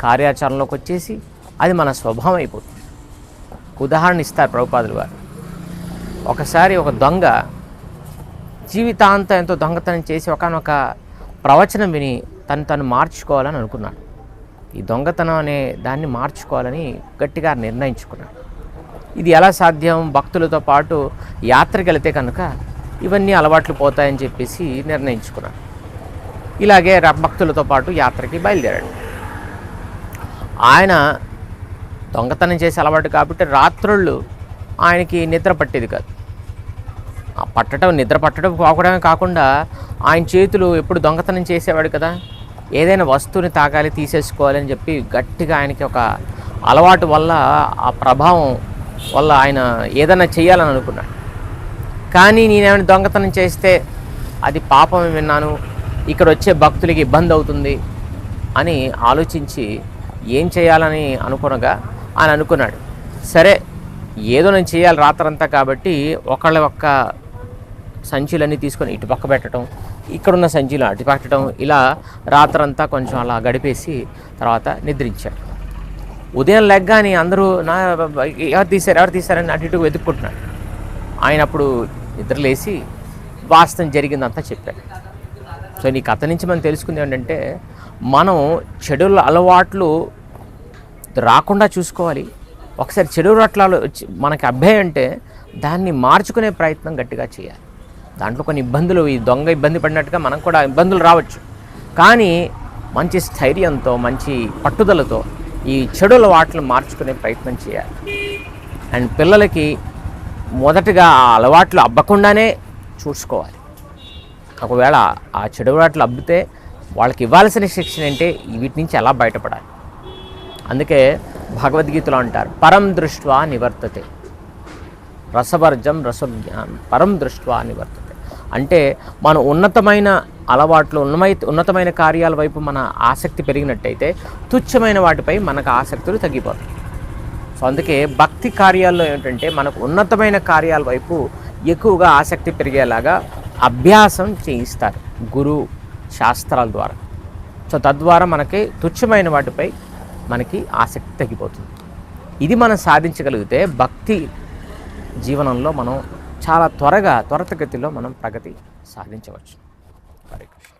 కార్యాచరణలోకి వచ్చేసి అది మన స్వభావం అయిపోతుంది. ఉదాహరణ ఇస్తారు ప్రభుపాదులు గారు. ఒకసారి ఒక దొంగ జీవితాంతం ఎంతో దొంగతనం చేసి ఒకనొక ప్రవచనం విని తను తను మార్చుకోవాలని అనుకున్నాడు. ఈ దొంగతనం అనే దాన్ని మార్చుకోవాలని గట్టిగా నిర్ణయించుకున్నాడు. ఇది ఎలా సాధ్యం? భక్తులతో పాటు యాత్రకి వెళితే కనుక ఇవన్నీ అలవాట్లు పోతాయని చెప్పేసి నిర్ణయించుకున్నాడు. ఇలాగే భక్తులతో పాటు యాత్రకి బయలుదేరాడు. ఆయన దొంగతనం చేసే అలవాటు కాబట్టి రాత్రుళ్ళు ఆయనకి నిద్ర పట్టేది కాదు. ఆ పట్టడం నిద్ర పట్టడం పోకడమే కాకుండా ఆయన చేతులు ఎప్పుడు దొంగతనం చేసేవాడు కదా ఏదైనా వస్తువుని తాకాలి తీసేసుకోవాలి అని చెప్పి గట్టిగా ఆయనకి ఒక అలవాటు వల్ల ఆ ప్రభావం వల్ల ఆయన ఏదైనా చేయాలని అనుకున్నాడు. కానీ నేనేమైనా దొంగతనం చేస్తే అది పాపం విన్నాను ఇక్కడ వచ్చే భక్తులకి ఇబ్బంది అవుతుంది అని ఆలోచించి ఏం చేయాలని అనుకునగా ఆయన అనుకున్నాడు. సరే ఏదో నేను చేయాలి రాత్రంతా కాబట్టి ఒకళ్ళ ఒక్క సంచులన్నీ తీసుకొని ఇటు పక్క పెట్టడం ఇక్కడున్న సంచులు అటు పెట్టడం ఇలా రాత్రంతా కొంచెం అలా గడిపేసి తర్వాత నిద్రించాడు. ఉదయం లెగ్గాని అందరూ నా ఎవరు తీశారు ఎవరు తీశారని అటు ఇటు వెతుక్కుంటున్నాడు. ఆయన అప్పుడు నిద్రలేసి వాస్తవం జరిగిందంతా చెప్పాడు. సో నీ కథ నుంచి మనం తెలుసుకుంది ఏంటంటే మనం చెడుల అలవాట్లు రాకుండా చూసుకోవాలి. ఒకసారి చెడు అలవాట్లు వచ్చి- మనకి అభ్యయం అంటే దాన్ని మార్చుకునే ప్రయత్నం గట్టిగా చేయాలి. దాంట్లో కొన్ని ఇబ్బందులు ఈ దొంగ ఇబ్బంది పడినట్టుగా మనకు కూడా ఇబ్బందులు రావచ్చు. కానీ మంచి స్థైర్యంతో మంచి పట్టుదలతో ఈ చెడు వాటిని మార్చుకునే ప్రయత్నం చేయాలి. అండ్ పిల్లలకి మొదటగా ఆ అలవాట్లు అబ్బకుండానే చూసుకోవాలి. ఒకవేళ ఆ చెడు అలవాట్లు అబ్బితే వాళ్ళకి ఇవ్వాల్సిన శిక్షణ అంటే వీటి నుంచి ఎలా బయటపడాలి? అందుకే భగవద్గీతలో అంటారు పరం దృష్ట్వా నివర్తతే. రసవర్జం రసజ్ఞానం పరం దృష్ట్వా నివర్తతే. అంటే మన ఉన్నతమైన అలవాట్లు ఉన్నమై ఉన్నతమైన కార్యాల వైపు మన ఆసక్తి పెరిగినట్టయితే తుచ్చమైన వాటిపై మనకు ఆసక్తులు తగ్గిపోతాయి. సో అందుకే భక్తి కార్యాల్లో ఏంటంటే మనకు ఉన్నతమైన కార్యాల వైపు ఎక్కువగా ఆసక్తి పెరిగేలాగా అభ్యాసం చేయిస్తారు గురు శాస్త్రాల ద్వారా. సో తద్వారా మనకి తుచ్చమైన వాటిపై మనకి ఆసక్తి తగ్గిపోతుంది ఇది మనం సాధించగలిగితే భక్తి జీవనంలో మనం చాలా త్వరగా త్వరతగతిలో మనం ప్రగతి సాధించవచ్చు హరే కృష్ణ.